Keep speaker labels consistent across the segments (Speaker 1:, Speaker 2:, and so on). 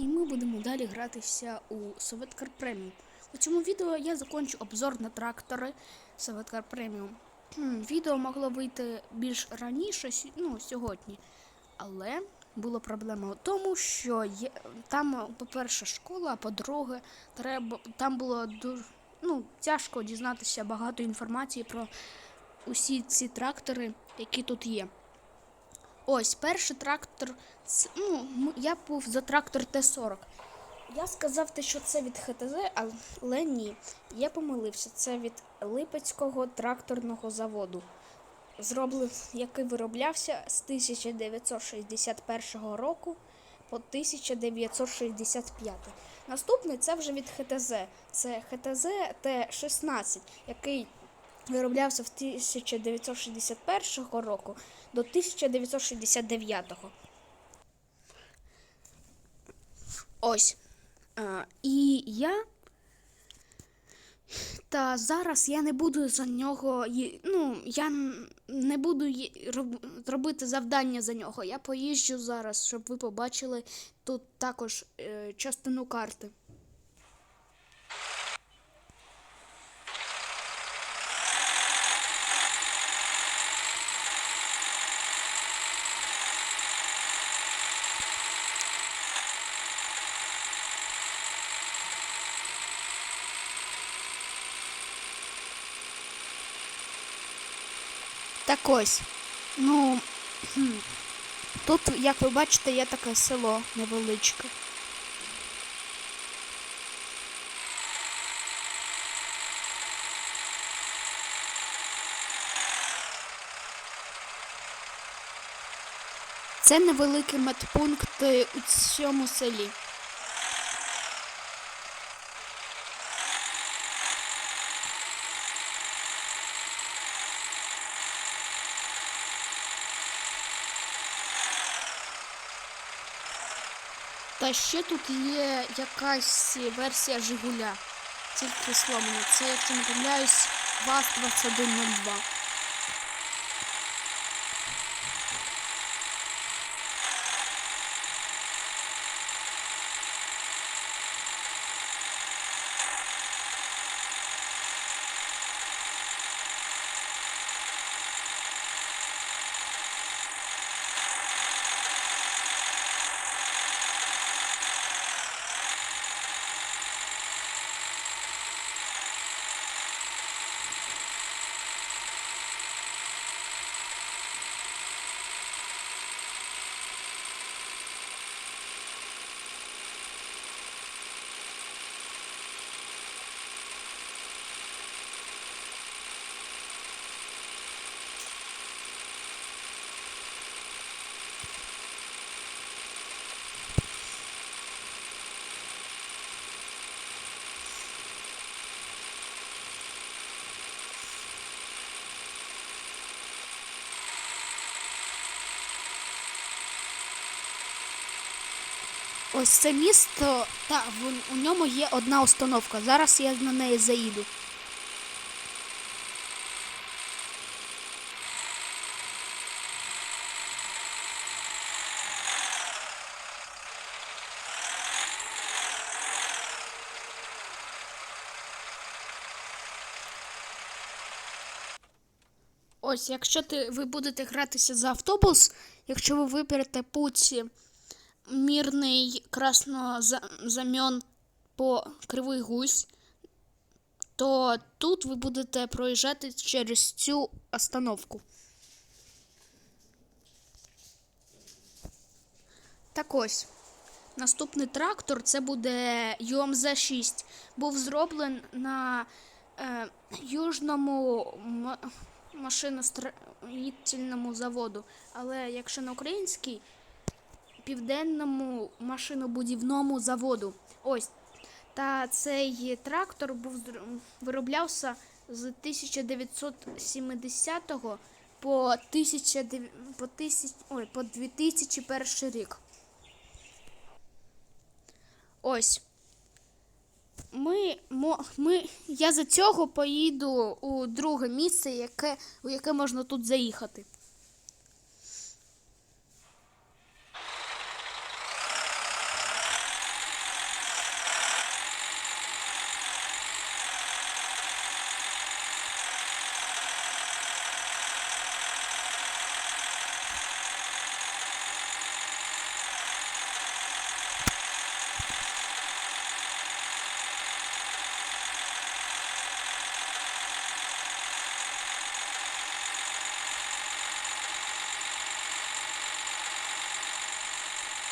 Speaker 1: Сьогодні ми будемо далі гратися у Советкар Преміум. У цьому відео я закончу обзор на трактори Советкар Преміум. Відео могло вийти більш раніше, ну, сьогодні. Але була проблема у тому, що є, там, по-перше, школа, а по-друге, треба, там було дуже ну, тяжко дізнатися багато інформації про усі ці трактори, які тут є. Ось перший трактор. Ну, я був за трактор Т-40. Я сказав те, що це від ХТЗ, але ні. Я помилився. Це від Липецького тракторного заводу. Зроблен, який вироблявся з 1961 року по 1965. Наступний це вже від ХТЗ. Це ХТЗ Т-16, який вироблявся з 1961 року до 1969. Ось. А, і я. Та зараз я не буду за нього. Ну, я не буду робити завдання за нього. Я поїжджу зараз, щоб ви побачили тут також е, частину карти. Так ось. Ну. Тут, як ви бачите, є таке село невеличке. Це невеликий медпункт е, у цьому селі. Та ще тут є якась версія Жигуля. Тільки сломана. Це, якщо не помиляюсь, ВАЗ-2102. Ось це місто, та в- у ньому є одна установка. Зараз я на неї заїду. Ось, якщо ти, ви будете гратися за автобус, якщо ви виберете путь мірний краснозамьон по Кривий Гусь, то тут ви будете проїжджати через цю остановку. Так ось. Наступний трактор це буде ЮМЗ-6. Був зроблений на е, южному машиностроїтельному заводу. Але якщо на український, південному машинобудівному заводу. Ось. Та цей трактор був вироблявся з 1970 по, 1900 по, 1000 ой, по 2001 рік. Ось. Ми, ми, я за цього поїду у друге місце, яке, у яке можна тут заїхати.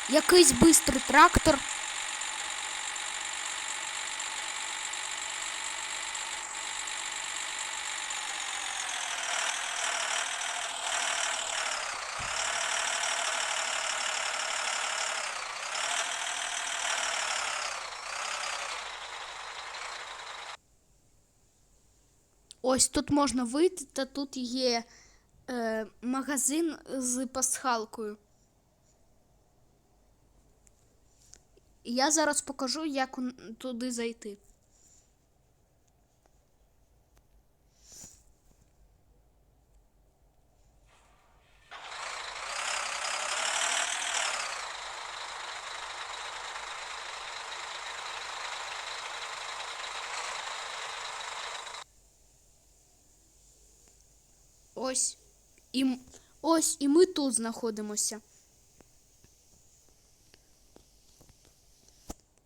Speaker 1: Якийсь бистрий трактор. Ось тут можна вийти, та тут є е, магазин з пасхалкою. І Я зараз покажу, як туди зайти. Ось. І, ось і ми тут знаходимося.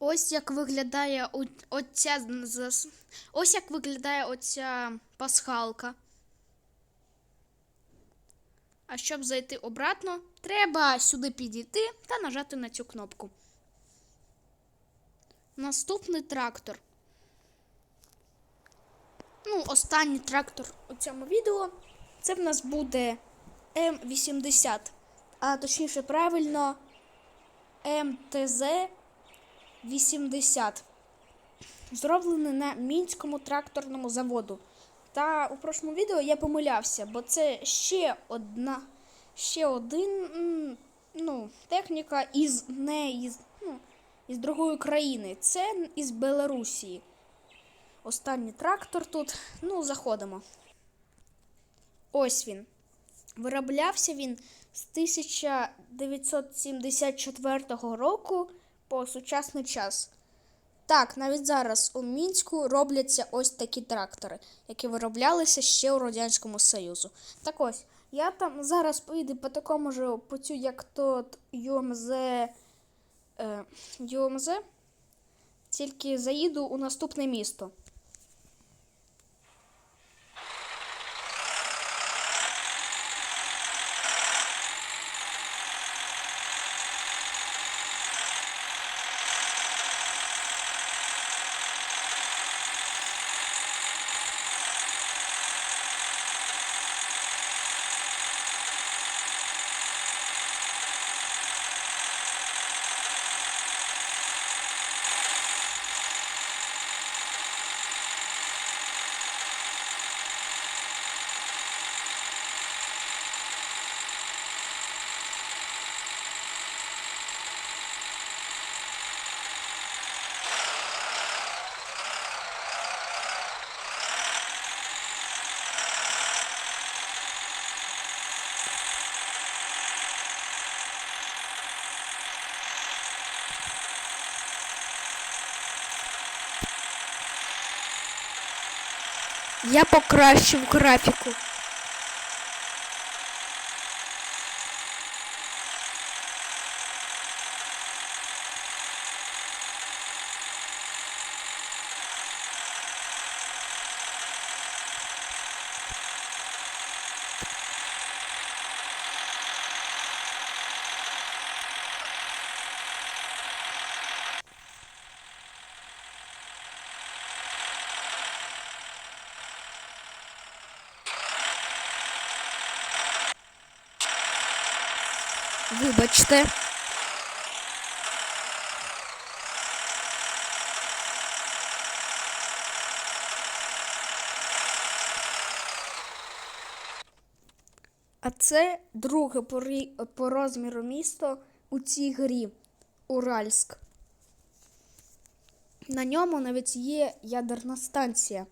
Speaker 1: Ось як виглядає оця ось як виглядає оця пасхалка. А щоб зайти обратно, треба сюди підійти та нажати на цю кнопку. Наступний трактор. Ну, останній трактор у цьому відео. Це в нас буде М80. А точніше, правильно, МТЗ 80. Зроблений на мінському тракторному заводу. Та у прошлому відео я помилявся, бо це ще одна, ще один, ну, техніка із не із, ну, із другої країни. Це із Белорусії. Останній трактор тут. Ну, заходимо. Ось він. Вироблявся він з 1974 року по сучасний час. Так, навіть зараз у Мінську робляться ось такі трактори, які вироблялися ще у Радянському Союзу. Так ось, я там зараз поїду по такому ж путю, як тот ЮМЗ, е, ЮМЗ, тільки заїду у наступне місто. Я покращив графіку. Вибачте. А це друге по, по розміру місто у цій грі Уральськ. На ньому навіть є ядерна станція.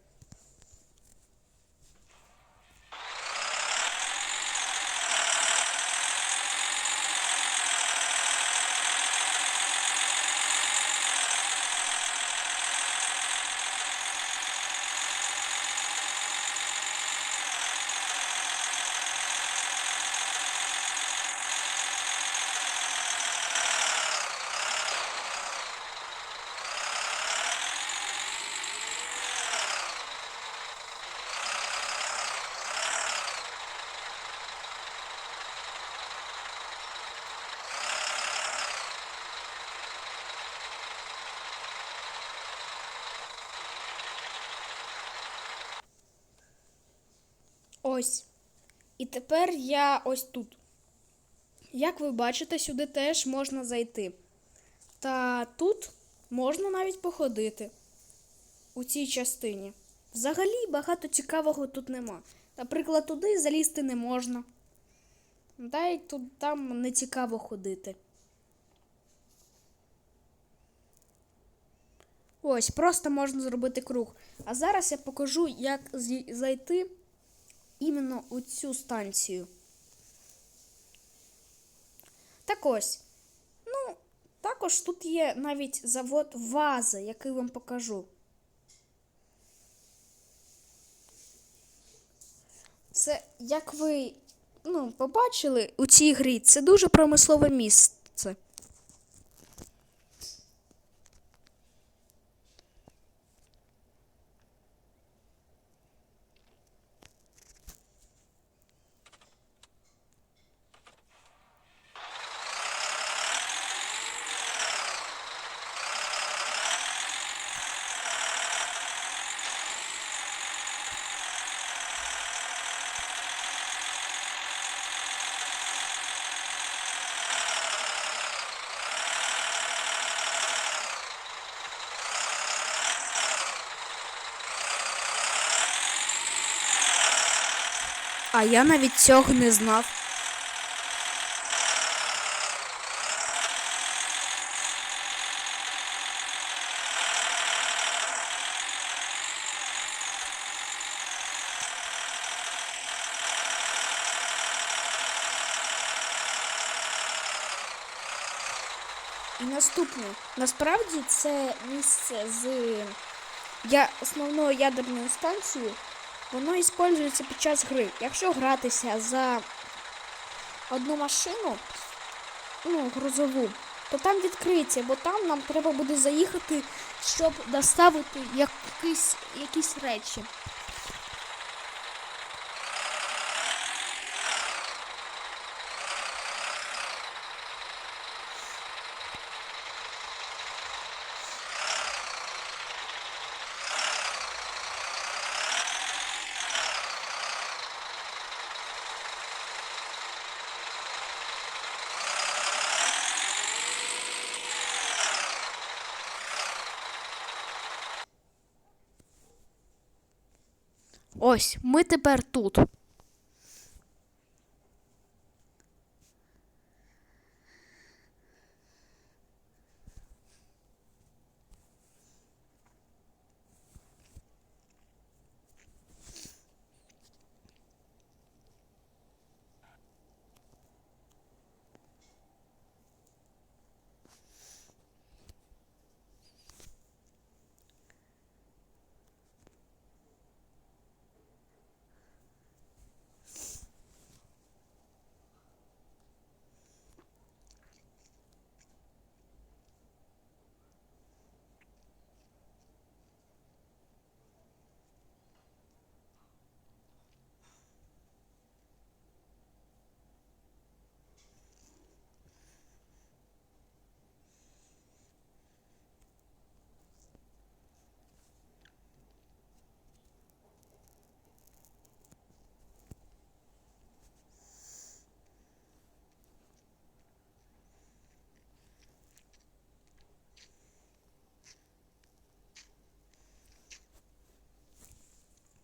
Speaker 1: Ось. І тепер я ось тут. Як ви бачите, сюди теж можна зайти. Та тут можна навіть походити у цій частині. Взагалі багато цікавого тут нема. Наприклад, туди залізти не можна. Та й тут там не цікаво ходити. Ось, просто можна зробити круг. А зараз я покажу, як зайти іменно у цю станцію. Так ось. Ну, також тут є навіть завод вази, який вам покажу. Це, як ви ну, побачили у цій грі, це дуже промислове місце. А я навіть цього не знав. І наступне. Насправді це місце з я, основною ядерною станцією, воно іспользується під час гри. Якщо гратися за одну машину, ну, грузову, то там відкриється, бо там нам треба буде заїхати, щоб доставити якісь, якісь речі. Ось, ми тепер тут.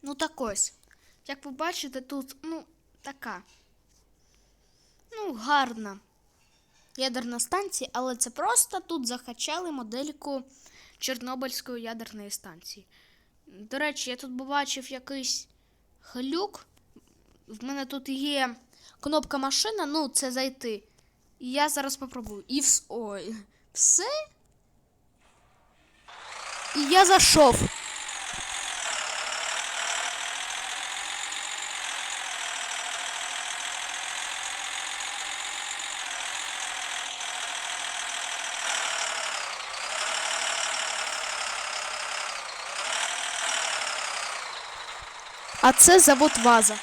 Speaker 1: Ну так ось. Як ви бачите, тут, ну, така. Ну, гарна ядерна станція, але це просто тут захачали модельку Чорнобильської ядерної станції. До речі, я тут побачив якийсь глюк. В мене тут є кнопка машина, ну, це зайти. І я зараз попробую. І вс... Ой. Все? І я зайшов. А це завод Ваза.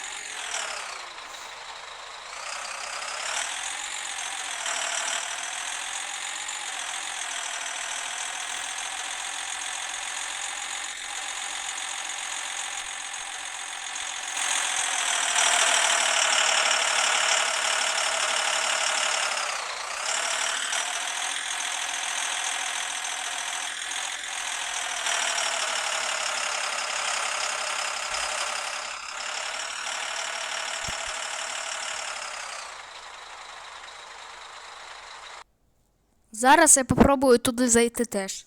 Speaker 1: Зараз я попробую туди зайти теж.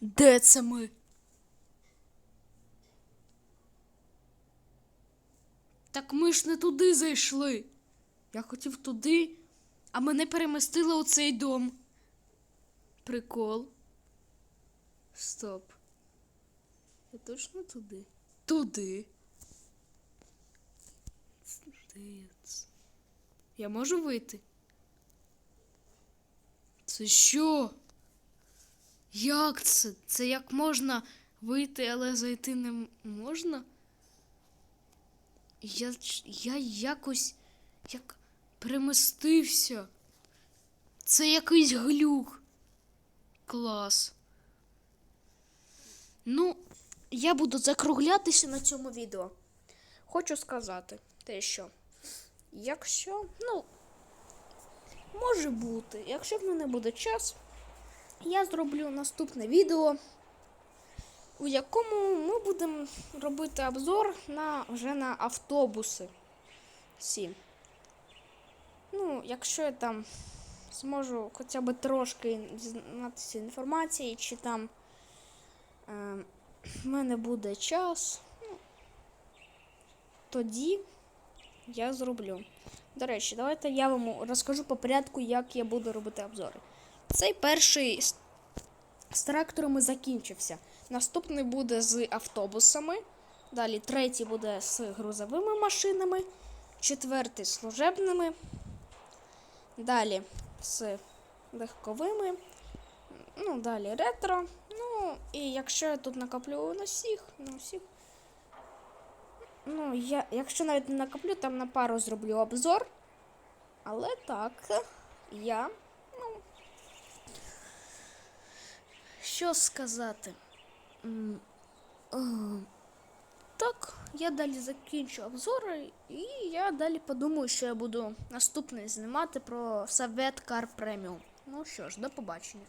Speaker 1: Де це ми? Так ми ж не туди зайшли. Я хотів туди, а мене перемістили у цей дом. Прикол. Стоп. Я точно туди? Туди. Я можу вийти? Це що? Як це? Це як можна вийти, але зайти не можна? Я, я якось як перемістився. Це якийсь глюк. Клас. Ну, я буду закруглятися на цьому відео. Хочу сказати те, що якщо, ну, може бути, якщо в мене буде час, я зроблю наступне відео, у якому ми будемо робити обзор на вже на автобуси. Всі. Ну, якщо я там зможу хоча б трошки дізнатися інформації, чи там е, в мене буде час, ну, тоді я зроблю. До речі, давайте я вам розкажу по порядку, як я буду робити обзори. Цей перший з, тракторами закінчився. Наступний буде з автобусами. Далі третій буде з грузовими машинами. Четвертий з служебними. Далі з легковими. Ну, далі ретро. Ну, і якщо я тут накоплю на всіх, на всіх. Ну, я, якщо навіть не накоплю, там на пару зроблю обзор. Але так, я. Ну, що сказати? Так, я далі закінчу обзори, і я далі подумаю, що я буду наступний знімати про Савет Car Premium. Ну що ж, до побачення.